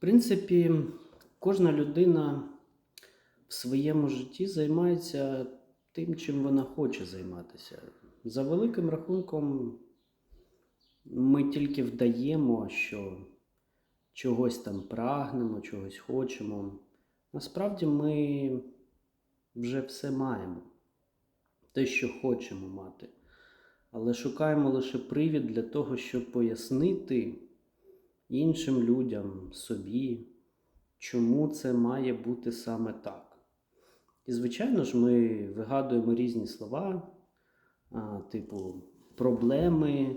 принципі, кожна людина в своєму житті займається тим, чим вона хоче займатися. За великим рахунком, ми тільки вдаємо, що чогось там прагнемо, чогось хочемо. Насправді ми вже все маємо, те, що хочемо мати. Але шукаємо лише привід для того, щоб пояснити іншим людям, собі, чому це має бути саме так. І, звичайно ж, ми вигадуємо різні слова, типу проблеми,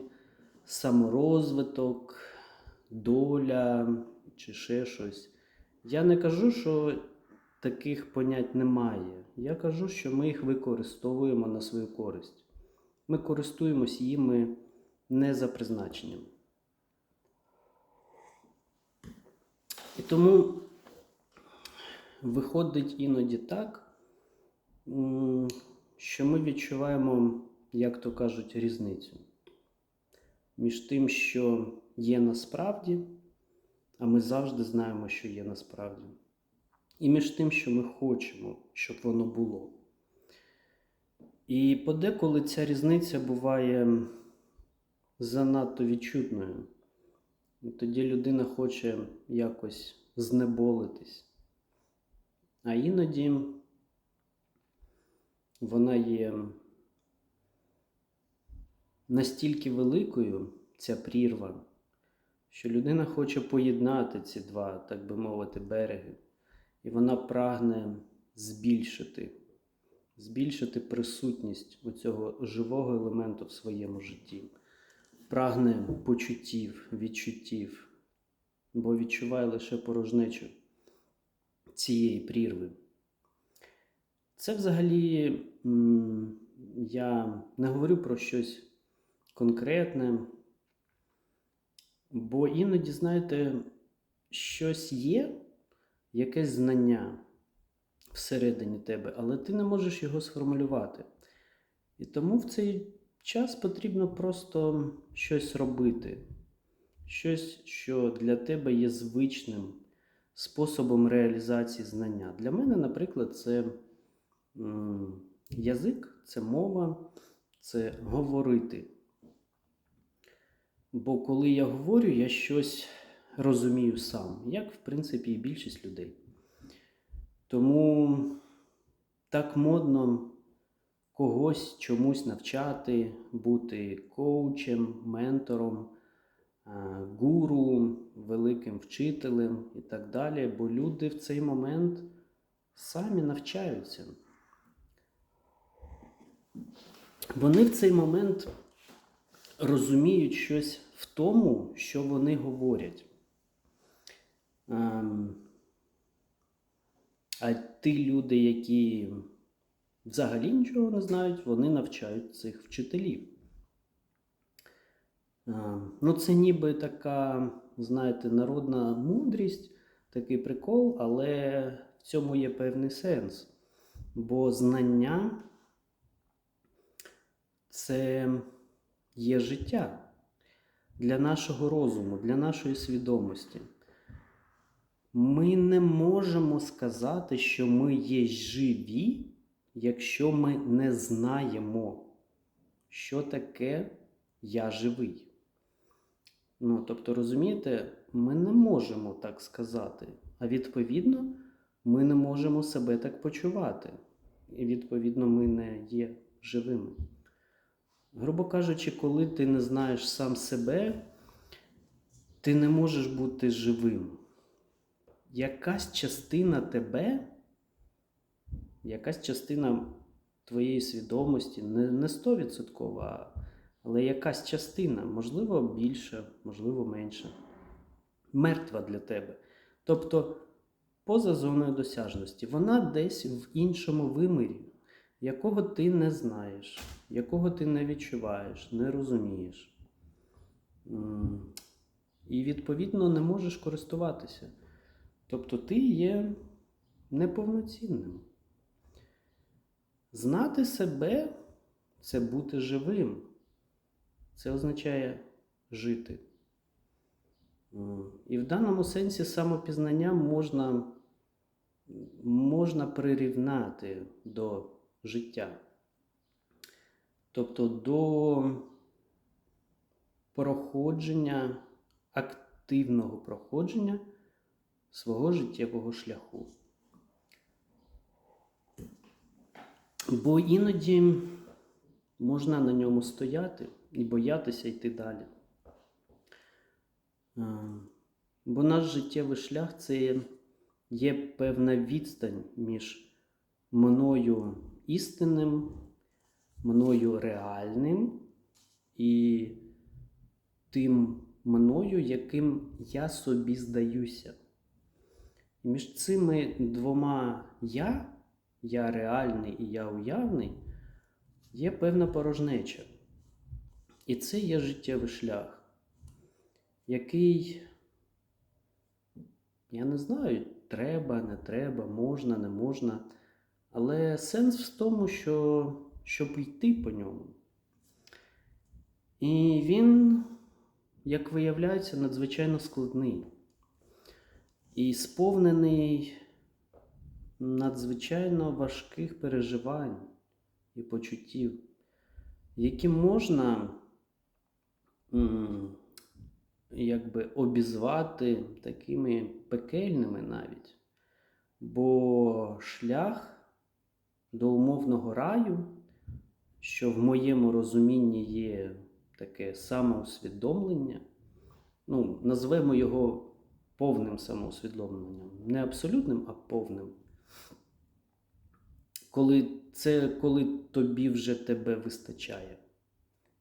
саморозвиток, доля чи ще щось. Я не кажу, що таких понять немає. Я кажу, що ми їх використовуємо на свою користь. Ми користуємось їми не за призначенням. І тому виходить іноді так, що ми відчуваємо, як то кажуть, різницю між тим, що є насправді, а ми завжди знаємо, що є насправді, і між тим, що ми хочемо, щоб воно було. І подеколи ця різниця буває занадто відчутною. Тоді людина хоче якось знеболитись. А іноді вона є настільки великою, ця прірва, що людина хоче поєднати ці два, так би мовити, береги. І вона прагне збільшити, збільшити присутність цього живого елементу в своєму житті прагне почуттів, відчуттів, бо відчуває лише порожнечу цієї прірви. Це взагалі я не говорю про щось конкретне, бо іноді, знаєте, щось є, якесь знання всередині тебе, але ти не можеш його сформулювати. І тому в цей час потрібно просто щось робити, щось, що для тебе є звичним способом реалізації знання. Для мене, наприклад, це язик, це мова, це говорити. Бо коли я говорю, я щось розумію сам, як, в принципі, і більшість людей. Тому так модно когось чомусь навчати, бути коучем, ментором, гуру, великим вчителем і так далі. Бо люди в цей момент самі навчаються. Вони в цей момент розуміють щось в тому, що вони говорять. Ем, А ті люди, які взагалі нічого не знають, вони навчають цих вчителів. А, Ну, це ніби така, знаєте, народна мудрість, такий прикол, але в цьому є певний сенс. Бо знання це є життя для нашого розуму, для нашої свідомості. Ми не можемо сказати, що ми є живі, якщо ми не знаємо, що таке я живий. Ну, тобто, розумієте, ми не можемо так сказати, а відповідно, ми не можемо себе так почувати. І відповідно, ми не є живими. Грубо кажучи, коли ти не знаєш сам себе, ти не можеш бути живим. Якась частина тебе якась частина твоєї свідомості, не, не 100%, а, але якась частина, можливо, більша, можливо, менша, мертва для тебе. Тобто, поза зоною досяжності, вона десь в іншому вимірі, якого ти не знаєш, якого ти не відчуваєш, не розумієш. І, відповідно, не можеш користуватися. Тобто ти є неповноцінним. Знати себе це бути живим. Це означає жити. І в даному сенсі самопізнання можна, можна прирівняти до життя. Тобто до проходження, активного проходження свого життєвого шляху. Бо іноді можна на ньому стояти і боятися йти далі. Е, Бо наш життєвий шлях це є певна відстань між мною істинним, мною реальним і тим мною, яким я собі здаюся. Між цими двома я, я реальний і я уявний, є певна порожнеча. І це є життєвий шлях, який, я не знаю, треба, не треба, можна, не можна. Але сенс в тому, що, щоб йти по ньому. І він, як виявляється, надзвичайно складний і сповнений надзвичайно важких переживань і почуттів, які можна якби обізвати такими пекельними навіть. Бо шлях до умовного раю, що в моєму розумінні є таке самоусвідомлення, ну, назвемо його повним самоусвідомленням, не абсолютним, а повним. Коли це коли тобі вже тебе вистачає,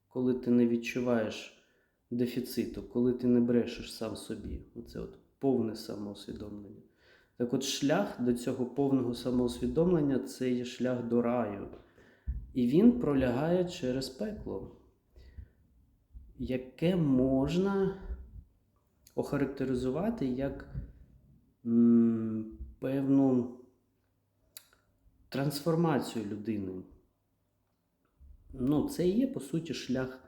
коли ти не відчуваєш дефіциту, коли ти не брешеш сам собі. Оце от повне самоусвідомлення. Так от шлях до цього повного самоусвідомлення це є шлях до раю. І він пролягає через пекло, яке можна охарактеризувати як м, певну трансформацію людини. Ну, це і є, по суті, шлях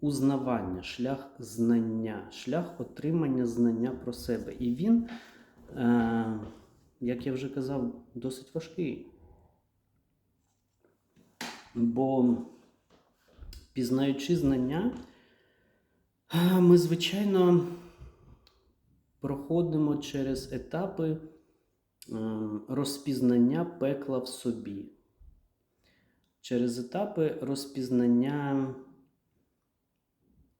узнавання, шлях знання, шлях отримання знання про себе. І він, е, як я вже казав, досить важкий. Бо пізнаючи знання, е, ми, звичайно, проходимо через етапи е, розпізнання пекла в собі, через етапи розпізнання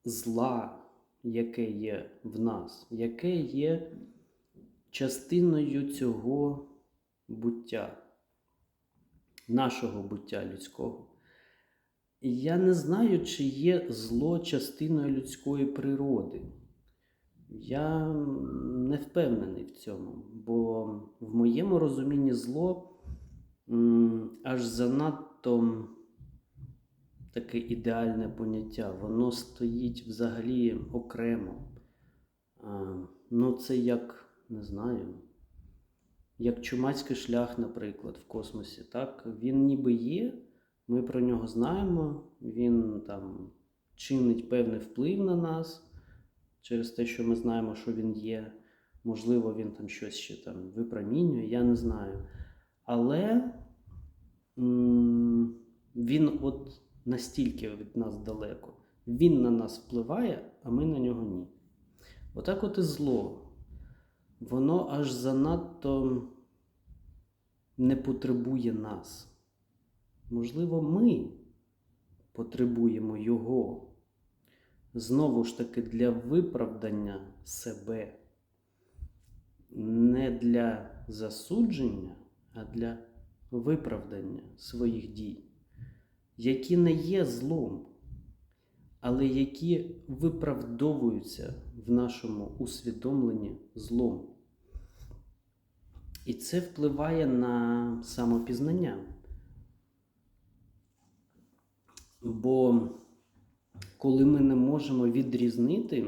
зла, яке є в нас, яке є частиною цього буття, нашого буття людського. Я не знаю, чи є зло частиною людської природи. Я не впевнений в цьому, бо в моєму розумінні зло аж занадто таке ідеальне поняття. Воно стоїть взагалі окремо. Ну, це як, не знаю, як чумацький шлях, наприклад, в космосі. Так? Він ніби є, ми про нього знаємо, він там чинить певний вплив на нас через те, що ми знаємо, що він є. Можливо, він там щось ще там випромінює, я не знаю. Але м, він от настільки від нас далеко. Він на нас впливає, а ми на нього ні. Отак от і зло. Воно аж занадто не потребує нас. Можливо, ми потребуємо його. Знову ж таки, для виправдання себе. Не для засудження, а для виправдання своїх дій які не є злом, але які виправдовуються в нашому усвідомленні злом. І це впливає на самопізнання. Бо коли ми не можемо відрізнити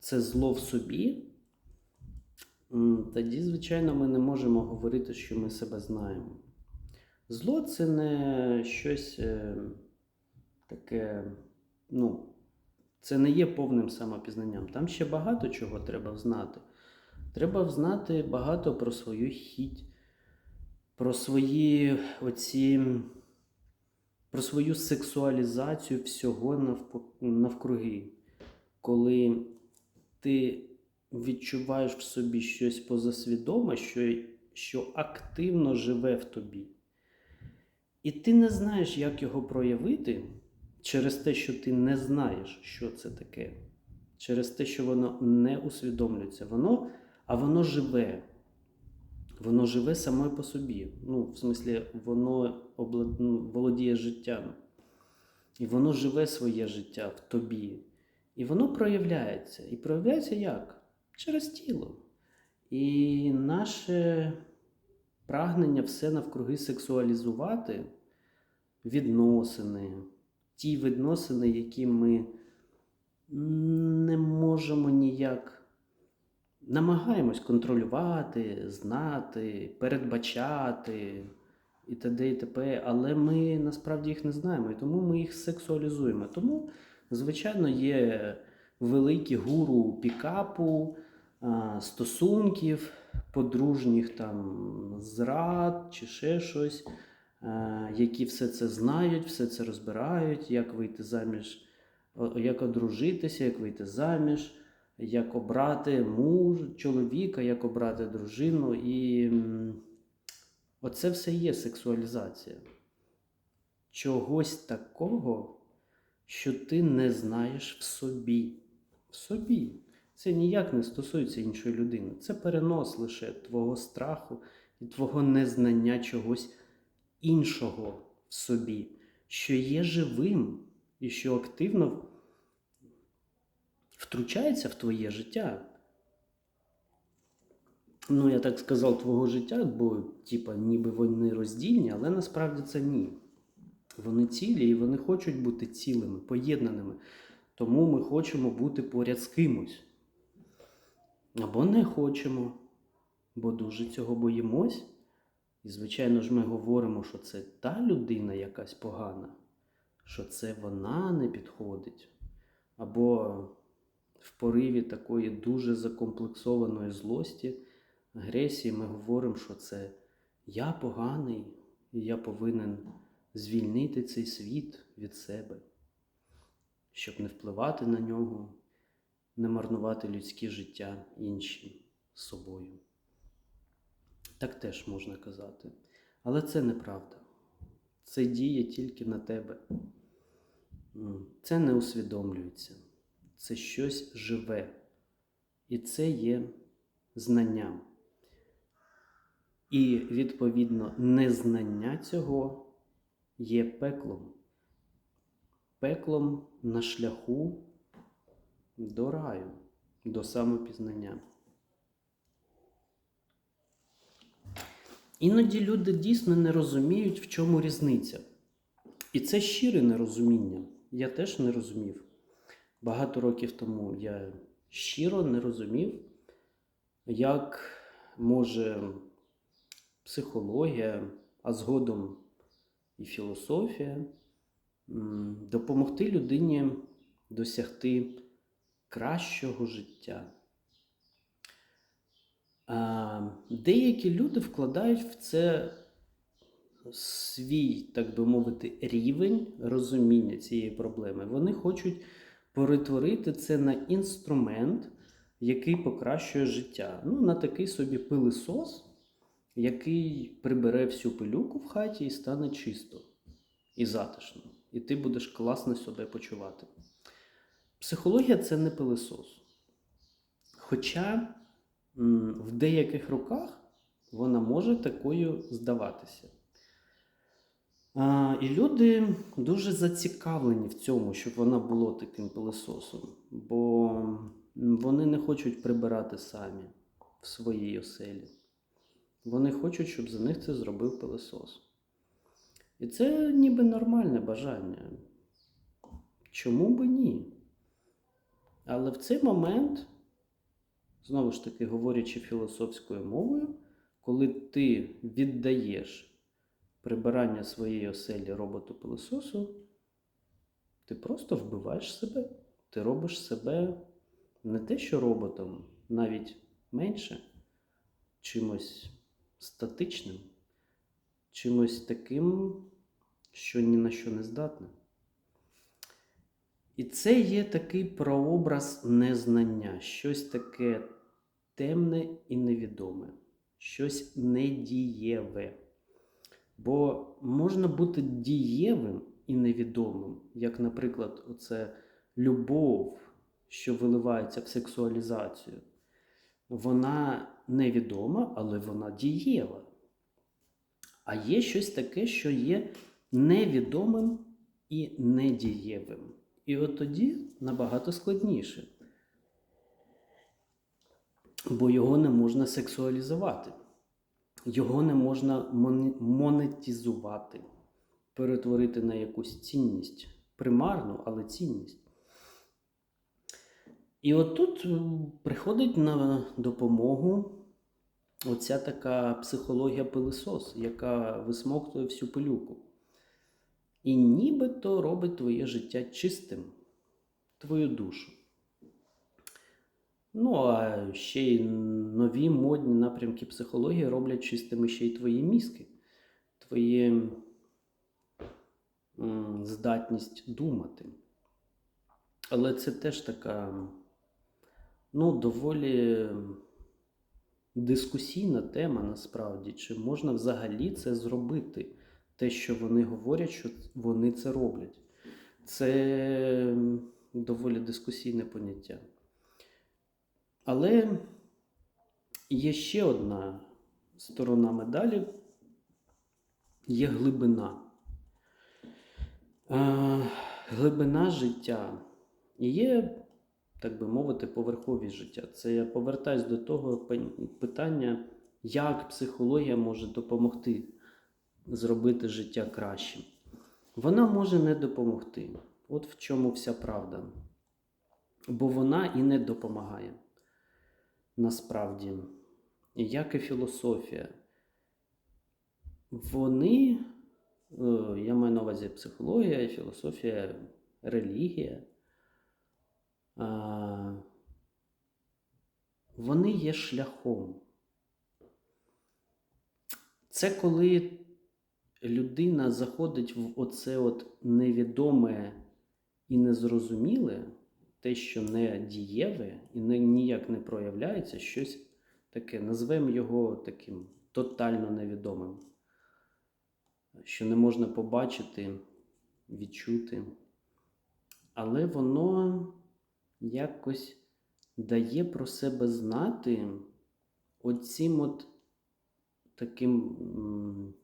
це зло в собі, тоді, звичайно, ми не можемо говорити, що ми себе знаємо. Зло це не щось е, таке, ну, Це не є повним самопізнанням. Там ще багато чого треба знати. Треба знати багато про свою хіть, про свої оці, про свою сексуалізацію всього навкруги. Коли ти відчуваєш в собі щось позасвідоме, що, що активно живе в тобі. І ти не знаєш, як його проявити через те, що ти не знаєш, що це таке, через те, що воно не усвідомлюється. Воно, а воно живе. Воно живе саме по собі. Ну, в смислі, воно обла- ну, володіє життям. І воно живе своє життя в тобі. І воно проявляється. І проявляється як? Через тіло. І наше прагнення все навкруги сексуалізувати відносини, ті відносини, які ми не можемо ніяк намагаємось контролювати, знати, передбачати і т.д. і т.п., але ми насправді їх не знаємо, і тому ми їх сексуалізуємо. Тому, звичайно, є великі гуру пікапу, стосунків, подружніх там зрад чи ще щось, які все це знають, все це розбирають, як вийти заміж, як одружитися, як вийти заміж, як обрати муж, чоловіка, як обрати дружину. І оце все є сексуалізація. Чогось такого, що ти не знаєш в собі. В собі. Це ніяк не стосується іншої людини. Це перенос лише твого страху і твого незнання чогось іншого в собі, що є живим і що активно втручається в твоє життя. Ну, я так сказав, твого життя, бо, типа, ніби вони роздільні, але насправді це ні. Вони цілі і вони хочуть бути цілими, поєднаними. Тому ми хочемо бути поряд з кимось. Або не хочемо, бо дуже цього боїмось. І, звичайно ж, ми говоримо, що це та людина якась погана, що це вона не підходить. Або в пориві такої дуже закомплексованої злості, агресії ми говоримо, що це я поганий, і я повинен звільнити цей світ від себе, щоб не впливати на нього, не марнувати людське життя інші з собою. Так теж можна казати. Але це неправда. Це діє тільки на тебе. Це не усвідомлюється. Це щось живе. І це є знанням. І, відповідно, незнання цього є пеклом. Пеклом на шляху до раю, до самопізнання. Іноді люди дійсно не розуміють, в чому різниця. І це щире нерозуміння. Я теж не розумів. Багато років тому я щиро не розумів, як може психологія, а згодом і філософія допомогти людині досягти кращого життя. Деякі люди вкладають в це свій, так би мовити, рівень розуміння цієї проблеми. Вони хочуть перетворити це на інструмент, який покращує життя. Ну, на такий собі пилисос, який прибере всю пилюку в хаті і стане чисто і затишно. І ти будеш класно себе почувати. Психологія це не пилисос. Хоча в деяких руках вона може такою здаватися. А, і люди дуже зацікавлені в цьому, щоб вона була таким пилососом, бо вони не хочуть прибирати самі в своїй оселі. Вони хочуть, щоб за них це зробив пилосос. І це ніби нормальне бажання. Чому би ні? Але в цей момент, знову ж таки, говорячи філософською мовою, коли ти віддаєш прибирання своєї оселі роботу пилососу, ти просто вбиваєш себе. ти робиш себе не те, що роботом, навіть менше, чимось статичним, чимось таким, що ні на що не здатне. І це є такий прообраз незнання, щось таке темне і невідоме, щось недієве. Бо можна бути дієвим і невідомим, як, наприклад, оце любов, що виливається в сексуалізацію. Вона невідома, але вона дієва. А є щось таке, що є невідомим і недієвим. І от тоді набагато складніше. Бо його не можна сексуалізувати, його не можна моне- монетизувати, перетворити на якусь цінність. Примарну, але цінність. І от тут приходить на допомогу оця така психологія пилисос, яка висмоктує всю пилюку. І нібито робить твоє життя чистим, твою душу. Ну, а ще й нові модні напрямки психології роблять чистими ще й твої мізки, твої здатність думати. Але це теж така, ну, доволі дискусійна тема насправді, чи можна взагалі це зробити, те, що вони говорять, що вони це роблять. Це доволі дискусійне поняття. Але є ще одна сторона медалі, є глибина. Е, глибина життя є, так би мовити, поверховість життя. Це я повертаюсь до того питання, як психологія може допомогти зробити життя кращим. Вона може не допомогти. От в чому вся правда. Бо вона і не допомагає. Насправді, як і філософія. Вони, е, я маю на увазі психологія, філософія, релігія. Вони є шляхом. Це коли людина заходить в оце от невідоме і незрозуміле, те, що не дієве і не, ніяк не проявляється, щось таке, назвемо його таким тотально невідомим, що не можна побачити, відчути. Але воно якось дає про себе знати оцім от таким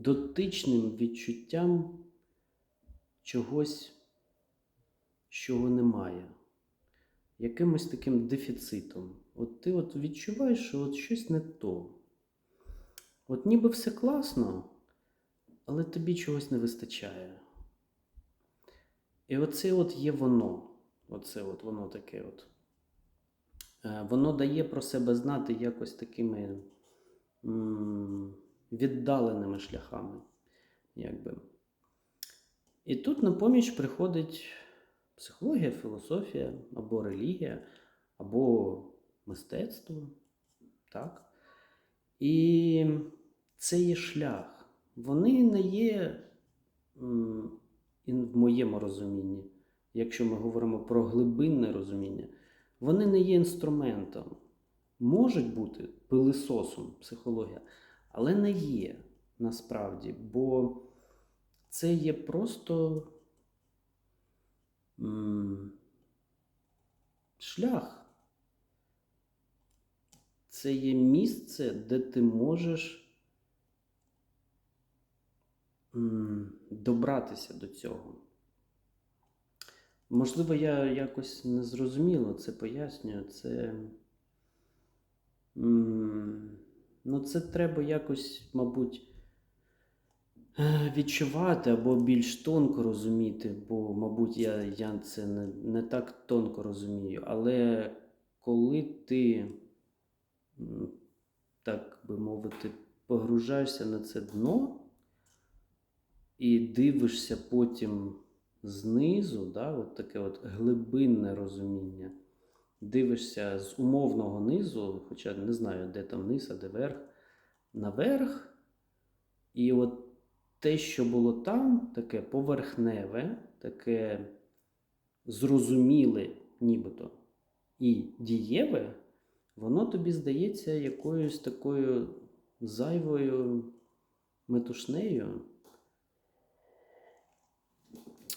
дотичним відчуттям чогось, чого немає. Якимось таким дефіцитом. От ти от відчуваєш, що от щось не то. От ніби все класно, але тобі чогось не вистачає. І оце от є воно. Оце от воно таке от. Е, Воно дає про себе знати якось такими віддаленими шляхами. Якби. І тут на поміч приходить психологія, філософія, або релігія, або мистецтво. Так? І це є шлях. Вони не є, в моєму розумінні, якщо ми говоримо про глибинне розуміння, вони не є інструментом. Можуть бути пилисосом психологія, але не є насправді, бо це є просто шлях. Це є місце, де ти можеш добратися до цього. Можливо, я якось незрозуміло це пояснюю. Це, ну, це треба якось, мабуть, е, відчувати або більш тонко розуміти, бо, мабуть, я, я це не, не так тонко розумію. Але коли ти, так би мовити, погружаєшся на це дно і дивишся потім знизу, да, от таке от глибинне розуміння. Дивишся з умовного низу, хоча не знаю, де там низ, а де верх, наверх. І от те, що було там, таке поверхневе, таке зрозуміле, нібито, і дієве, воно тобі здається якоюсь такою зайвою метушнею,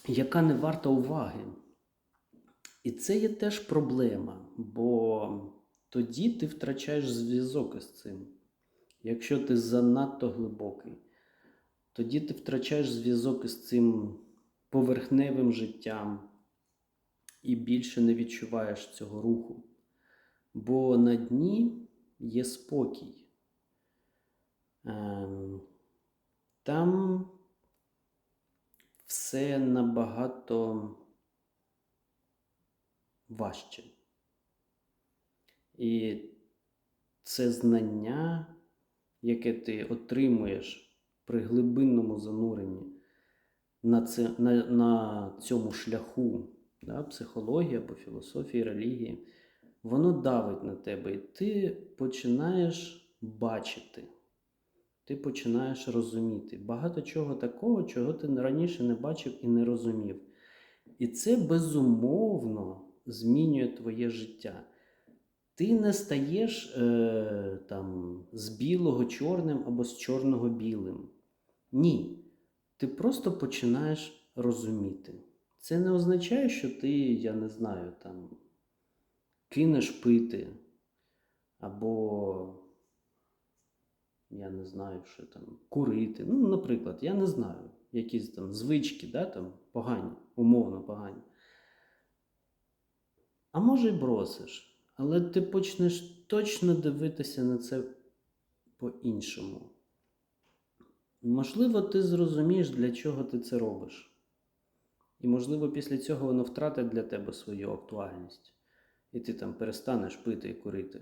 яка не варта уваги. І це є теж проблема, бо тоді ти втрачаєш зв'язок із цим. Якщо ти занадто глибокий, тоді ти втрачаєш зв'язок із цим поверхневим життям і більше не відчуваєш цього руху. Бо на дні є спокій. Ем, Там все набагато важче. І це знання, яке ти отримуєш при глибинному зануренні на, це, на, на цьому шляху да, психології або філософії, релігії, воно давить на тебе, і ти починаєш бачити. Ти починаєш розуміти багато чого такого, чого ти раніше не бачив і не розумів. І це безумовно змінює твоє життя. Ти не стаєш е, там, з білого чорним або з чорного білим. Ні. Ти просто починаєш розуміти. Це не означає, що ти, я не знаю, там, кинеш пити, або, я не знаю, що там, курити. Ну, наприклад, я не знаю, якісь там звички, да, там, погані, умовно погані. А може й бросиш, але ти почнеш точно дивитися на це по-іншому. Можливо, ти зрозумієш, для чого ти це робиш. І, можливо, після цього воно втратить для тебе свою актуальність. І ти там перестанеш пити і курити.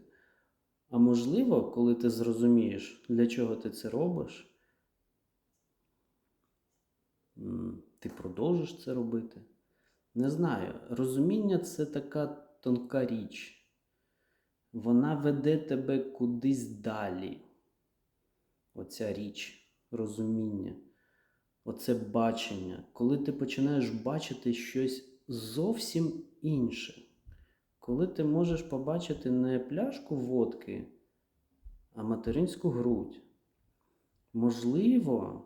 А можливо, коли ти зрозумієш, для чого ти це робиш, ти продовжиш це робити. Не знаю. Розуміння це така тонка річ. Вона веде тебе кудись далі. Оця річ, розуміння, оце бачення. Коли ти починаєш бачити щось зовсім інше. Коли ти можеш побачити не пляшку водки, а материнську грудь. Можливо,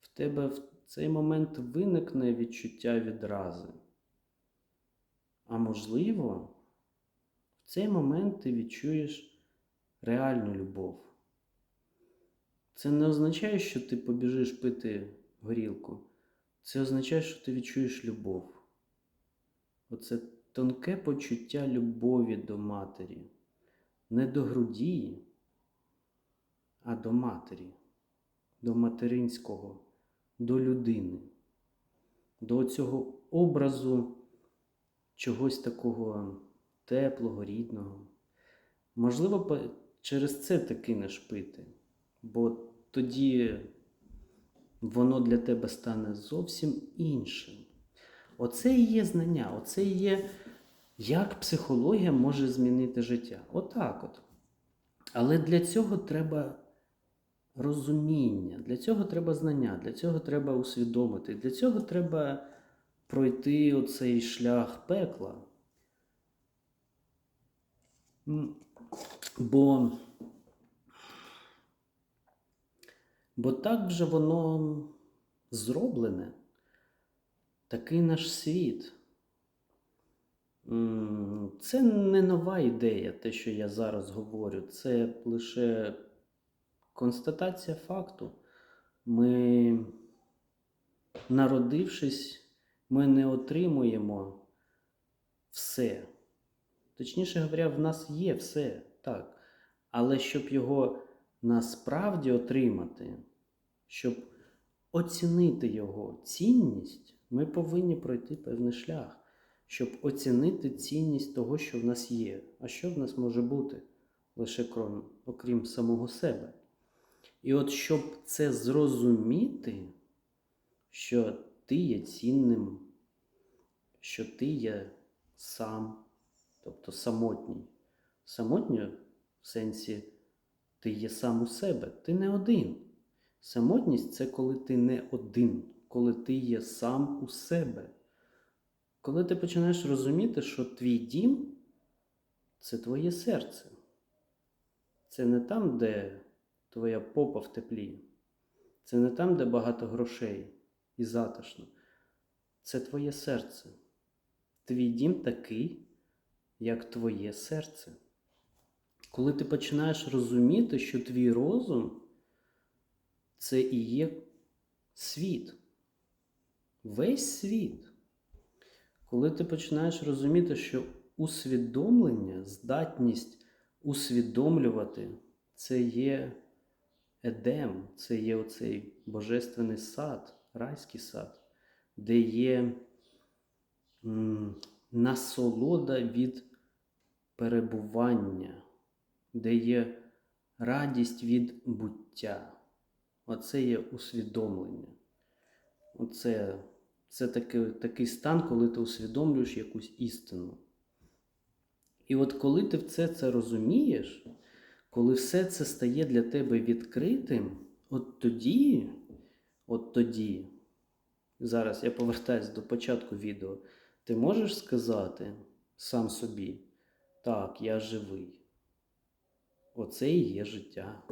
в тебе в цей момент виникне відчуття відрази. А можливо, в цей момент ти відчуєш реальну любов. Це не означає, що ти побіжиш пити горілку. Це означає, що ти відчуєш любов. Оце тонке почуття любові до матері. Не до груді, а до матері, до материнського, до людини, до цього образу чогось такого теплого, рідного. Можливо, через це ти кинеш пити, бо тоді воно для тебе стане зовсім іншим. Оце і є знання, оце і є, як психологія може змінити життя. Отак от. Але для цього треба розуміння, для цього треба знання, для цього треба усвідомити, для цього треба пройти оцей шлях пекла. Бо, бо так вже воно зроблене, такий наш світ. Це не нова ідея, те, що я зараз говорю, це лише констатація факту. Ми, народившись, ми не отримуємо все. Точніше говоря, в нас є все, так. Але щоб його насправді отримати, щоб оцінити його цінність, ми повинні пройти певний шлях, щоб оцінити цінність того, що в нас є. А що в нас може бути лише крім, окрім самого себе. І от щоб це зрозуміти, що ти є цінним, що ти є сам, тобто самотній. Самотньо в сенсі ти є сам у себе, ти не один. Самотність це коли ти не один, коли ти є сам у себе. Коли ти починаєш розуміти, що твій дім це твоє серце. Це не там, де твоя попа в теплі. Це не там, де багато грошей і затишно. Це твоє серце. Твій дім такий, як твоє серце. Коли ти починаєш розуміти, що твій розум це і є світ. Весь світ. Коли ти починаєш розуміти, що усвідомлення, здатність усвідомлювати це є Едем, це є оцей божественний сад, райський сад, де є насолода від перебування, де є радість від буття. Оце є усвідомлення. Оце, це такий, такий стан, коли ти усвідомлюєш якусь істину. І от коли ти все це розумієш, коли все це стає для тебе відкритим, от тоді, от тоді, зараз я повертаюсь до початку відео, ти можеш сказати сам собі, так, я живий. Оце і є життя.